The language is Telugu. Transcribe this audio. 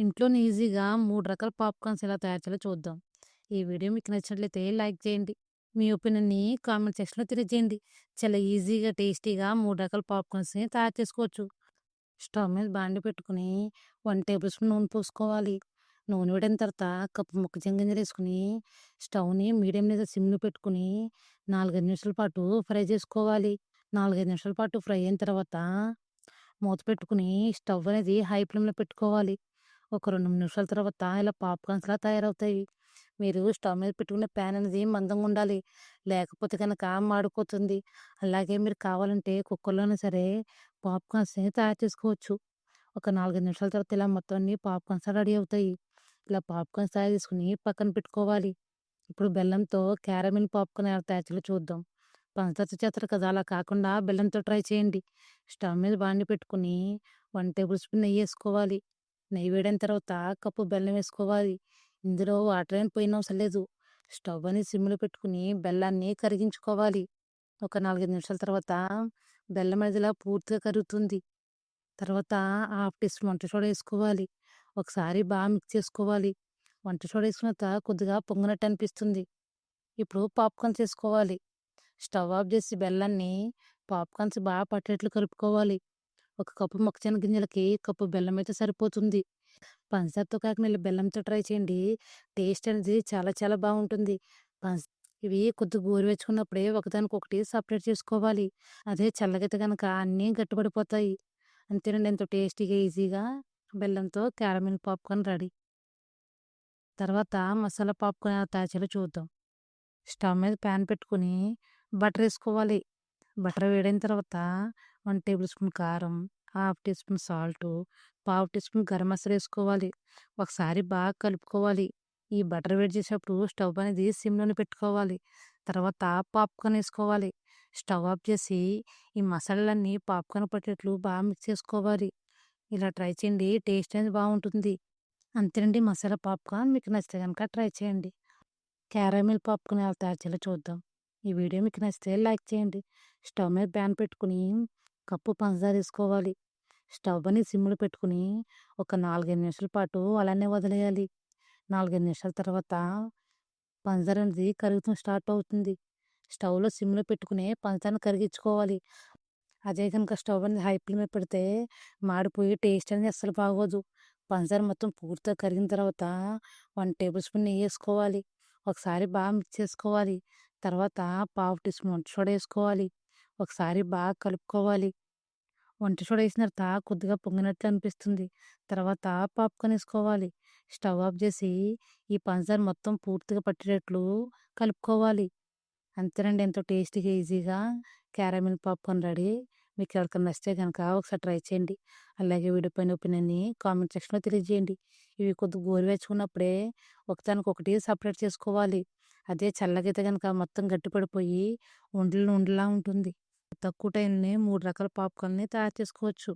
ఇంట్లోనే ఈజీగా మూడు రకాల పాప్‌కార్న్స్ ఎలా తయారు చేయాలో చూద్దాం. ఈ వీడియో మీకు నచ్చినట్లయితే లైక్ చేయండి. మీ ఒపీనియన్‌ని కామెంట్ సెక్షన్‌లో తెలియజేయండి. చాలా ఈజీగా, టేస్టీగా మూడు రకాల పాప్‌కార్న్స్‌ని తయారు చేసుకోవచ్చు. స్టవ్ మీద బాండి పెట్టుకొని 1 టేబుల్ స్పూన్ నూనె పోసుకోవాలి. నూనె వేడిన తర్వాత కప్పు ముక్కజం గింజలు వేసుకుని స్టవ్‌ని మీడియం లేదా సిమ్‌లో పెట్టుకొని 4, 5 నిమిషాల పాటు ఫ్రై చేసుకోవాలి. 4, 5 నిమిషాల పాటు ఫ్రై అయిన తర్వాత మూత పెట్టుకుని స్టవ్ అనేది హై ఫ్లేమ్‌లో పెట్టుకోవాలి. ఒక 2, 3 నిమిషాల తర్వాత ఇలా పాప్‌కార్న్స్‌లా తయారవుతాయి. మీరు స్టవ్ మీద పెట్టుకునే ప్యాన్ అనేది మందంగా ఉండాలి. లేకపోతే కనుక మాడిపోతుంది. అలాగే మీరు కావాలంటే కుక్కర్‌లోనే సరే పాప్కార్న్స్ తయారు చేసుకోవచ్చు. ఒక 4, 5 నిమిషాల తర్వాత ఇలా మొత్తం అన్ని పాప్‌కార్న్స్ రెడీ అవుతాయి. ఇలా పాప్‌కార్న్స్ తయారు చేసుకుని పక్కన పెట్టుకోవాలి. ఇప్పుడు బెల్లంతో క్యారమిన్ పాప్‌కార్న్ ఎలా తయారు చేయాలో చూద్దాం. పంచదార చేస్తారు కదా! అలా కాకుండా బెల్లంతో ట్రై చేయండి. స్టవ్ మీద బాండి పెట్టుకొని 1 టేబుల్ స్పూన్ నెయ్యేసుకోవాలి. నెయ్యి వేడైన తర్వాత కప్పు బెల్లం వేసుకోవాలి. ఇందులో వాటర్ అయిన పోయనవసరం లేదు. స్టవ్ అని సిమ్‌లో పెట్టుకుని బెల్లాన్ని కరిగించుకోవాలి. ఒక 4, 5 నిమిషాల తర్వాత బెల్లం అనేది ఇలా పూర్తిగా కరుగుతుంది. తర్వాత హాఫ్ టీ స్పూన్ వంట సోడా వేసుకోవాలి. ఒకసారి బాగా మిక్స్ చేసుకోవాలి. వంట సోడా వేసుకున్న తర్వాత కొద్దిగా పొంగినట్టు అనిపిస్తుంది. ఇప్పుడు పాప్‌కార్న్స్ వేసుకోవాలి. స్టవ్ ఆఫ్ చేసి బెల్లాన్ని పాప్‌కార్న్స్ బాగా పట్టేట్లు కలుపుకోవాలి. ఒక కప్పు మొక్కజొన్న గింజలకి కప్పు బెల్లం అయితే సరిపోతుంది. పంచదారతో కాకుండా బెల్లంతో ట్రై చేయండి. టేస్ట్ అనేది చాలా చాలా బాగుంటుంది. పంచ ఇవి కొద్దిగా ఒకదానికి ఒకదానికొకటి సపరేట్ చేసుకోవాలి. అదే చల్లగైతే కనుక అన్నీ గట్టిపడిపోతాయి. అంతేనండి ఎంతో టేస్టీగా, ఈజీగా బెల్లంతో క్యారమిల్ పాప్‌కార్న్ రెడీ. తర్వాత మసాలా పాప్‌కార్న్ ఎలా తయారు చూద్దాం. స్టవ్ మీద ప్యాన్ పెట్టుకొని బటర్ వేసుకోవాలి. బటర్ వేడైన తర్వాత వన్ టేబుల్ స్పూన్ కారం, హాఫ్ టీ స్పూన్ సాల్టు, పావు టీ స్పూన్ గరం మసాలా వేసుకోవాలి. ఒకసారి బాగా కలుపుకోవాలి. ఈ బటర్ వేడి చేసేటప్పుడు స్టవ్ అనేది సిమ్‌లోనే పెట్టుకోవాలి. తర్వాత పాప్‌కార్న్ వేసుకోవాలి. స్టవ్ ఆఫ్ చేసి ఈ మసాలాలన్నీ పాప్‌కార్న్ పట్టేట్లు బాగా మిక్స్ చేసుకోవాలి. ఇలా ట్రై చేయండి. టేస్ట్ అనేది బాగుంటుంది. అంతేనండి మసాలా పాప్‌కార్న్ మీకు నచ్చితే కనుక ట్రై చేయండి. క్యారామిల్ పాప్‌కార్న్ ఎలా తయారు చేయాలో చూద్దాం. ఈ వీడియో మీకు నచ్చితే లైక్ చేయండి. స్టవ్ మీద ప్యాన్ పెట్టుకొని కప్పు పంచదార వేసుకోవాలి. స్టవ్ అని సిమ్‌లో పెట్టుకుని ఒక 4, 5 నిమిషాల పాటు అలానే వదిలేయాలి. 4, 5 నిమిషాల తర్వాత పంచదార అనేది కరుగుతూ స్టార్ట్ అవుతుంది. స్టవ్‌లో సిమ్‌లో పెట్టుకునే పంచదారని కరిగించుకోవాలి. అదే కనుక స్టవ్ అనేది హై ఫ్లేమ్ పెడితే మాడిపోయి టేస్ట్ అనేది అస్సలు బాగోదు. పంచదార మొత్తం పూర్తిగా కరిగిన తర్వాత వన్ టేబుల్ స్పూన్ నెయ్యి వేసుకోవాలి. ఒకసారి బాగా మిక్స్ చేసుకోవాలి. తర్వాత పావు టీ స్పూన్ వంట సోడా వేసుకోవాలి. ఒకసారి బాగా కలుపుకోవాలి. వంట సోడా వేసిన తర్వాత కొద్దిగా పొంగినట్లు అనిపిస్తుంది. తర్వాత పాప్‌కార్న్ వేసుకోవాలి. స్టవ్ ఆఫ్ చేసి ఈ పంచదార మొత్తం పూర్తిగా పట్టేటట్లు కలుపుకోవాలి. అంతేనండి ఎంతో టేస్టీగా, ఈజీగా క్యారమిల్ పాప్‌కార్న్ రెడీ. మీకు ఎవరికైనా నచ్చితే కనుక ఒకసారి ట్రై చేయండి. అలాగే వీడియో పైన ఒపీనియన్‌ని కామెంట్ సెక్షన్‌లో తెలియజేయండి. ఇవి కొద్దిగా ఒకదానికి ఒకదానికొకటి సపరేట్ చేసుకోవాలి. అదే చల్లగైతే కనుక మొత్తం గట్టిపడిపోయి ఉండలు ఉండలా ఉంటుంది. తక్కువ టైంలోనే మూడు రకాల పాప్‌కార్న్‌ని తయారు చేసుకోవచ్చు.